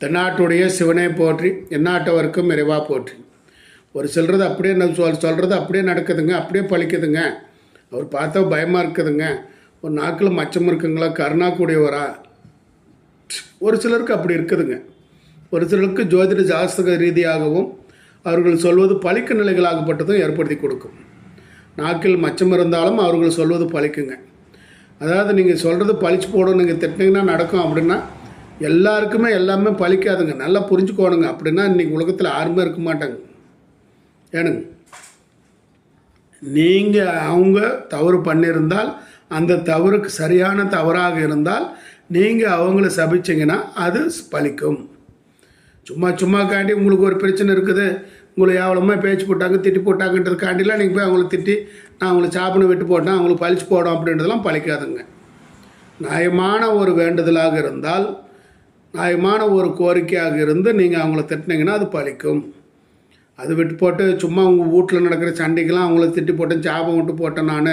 தென்னாட்டுடைய சிவனை போற்றி எந்நாட்டவருக்கும் இறைவா போற்றி. ஒரு சிலரது அப்படியே நான் சொல் சொல்கிறது அப்படியே நடக்குதுங்க அப்படியே பழிக்குதுங்க. அவர் பார்த்தா பயமாக இருக்குதுங்க. ஒரு நாக்கில் மச்சம் இருக்குங்களா கருணா கூடியவரா ஒரு சிலருக்கு அப்படி இருக்குதுங்க. ஒரு சிலருக்கு ஜோதிட ஜாஸ்தக ரீதியாகவும் அவர்கள் சொல்வது பழிக்க நிலைகளாகப்பட்டதும் ஏற்படுத்தி கொடுக்கும். நாக்கில் மச்சம் இருந்தாலும் அவர்கள் சொல்வது பழிக்குங்க. அதாவது நீங்கள் சொல்கிறது பழிச்சு போடும் நீங்கள் திட்டினீங்கன்னா நடக்கும் அப்படின்னா எல்லாருக்குமே எல்லாமே பழிக்காதுங்க. நல்லா புரிஞ்சுக்கோணுங்க. அப்படின்னா இன்றைக்கி உலகத்தில் யாருமே இருக்க மாட்டாங்க. ஏனுங்க? நீங்கள் அவங்க தவறு பண்ணியிருந்தால் அந்த தவறுக்கு சரியான தவறாக இருந்தால் நீங்கள் அவங்கள சபிச்சிங்கன்னா அது பலிக்கும் சும்மா சும்மா காண்டி உங்களுக்கு ஒரு பிரச்சனை இருக்குது. உங்களை எவ்வளோமா பேச்சு போட்டாங்க திட்டி போட்டாங்கன்றதுக்காண்டிலாம் நீங்கள் போய் அவங்கள திட்டி நான் அவங்கள சாப்பிட விட்டு போட்டேன் அவங்களுக்கு பழிச்சு போடும் அப்படின்றதெல்லாம் பழிக்காதுங்க. நியாயமான ஒரு வேண்டுதலாக இருந்தால் நியாயமான ஒரு கோரிக்கையாக இருந்து நீங்கள் அவங்கள திட்டினீங்கன்னா அது பழிக்கும். அது விட்டு போட்டு சும்மா உங்கள் வீட்டில் நடக்கிற சண்டைக்கெல்லாம் அவங்கள திட்டி போட்டேன் சாபம் விட்டு போட்டேன் நான்.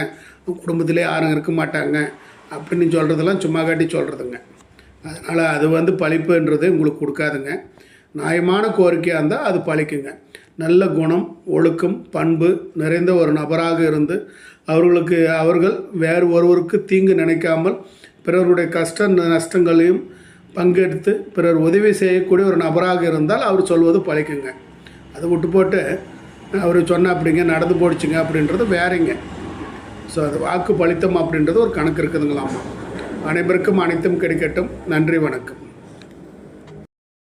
குடும்பத்திலே யாரும் இருக்க மாட்டாங்க. அப்படின்னு சொல்கிறதெல்லாம் சும்மா காட்டி சொல்கிறதுங்க அதனால் அது வந்து பழிப்புன்றது உங்களுக்கு கொடுக்காதுங்க. நியாயமான கோரிக்கையாக இருந்தால் அது பழிக்குங்க. நல்ல குணம் ஒழுக்கம் பண்பு நிறைந்த ஒரு நபராக இருந்து அவர்களுக்கு அவர்கள் வேறு ஒருவருக்கு தீங்கு நினைக்காமல் பிறருடைய கஷ்ட நஷ்டங்களையும் பங்கெடுத்து பிறர் உதவி செய்யக்கூடிய ஒரு நபராக இருந்தால் அவர் சொல்வது பழிக்குங்க. அதை விட்டு போட்டு அவர் சொன்ன அப்படிங்க நடந்து போடுச்சுங்க அப்படின்றது வேறங்க. ஸோ அது வாக்கு பழித்தம் அப்படின்றது ஒரு கணக்கு இருக்குதுங்களாமா. அனைவருக்கும் அனைத்தும் கிடைக்கட்டும். நன்றி வணக்கம்.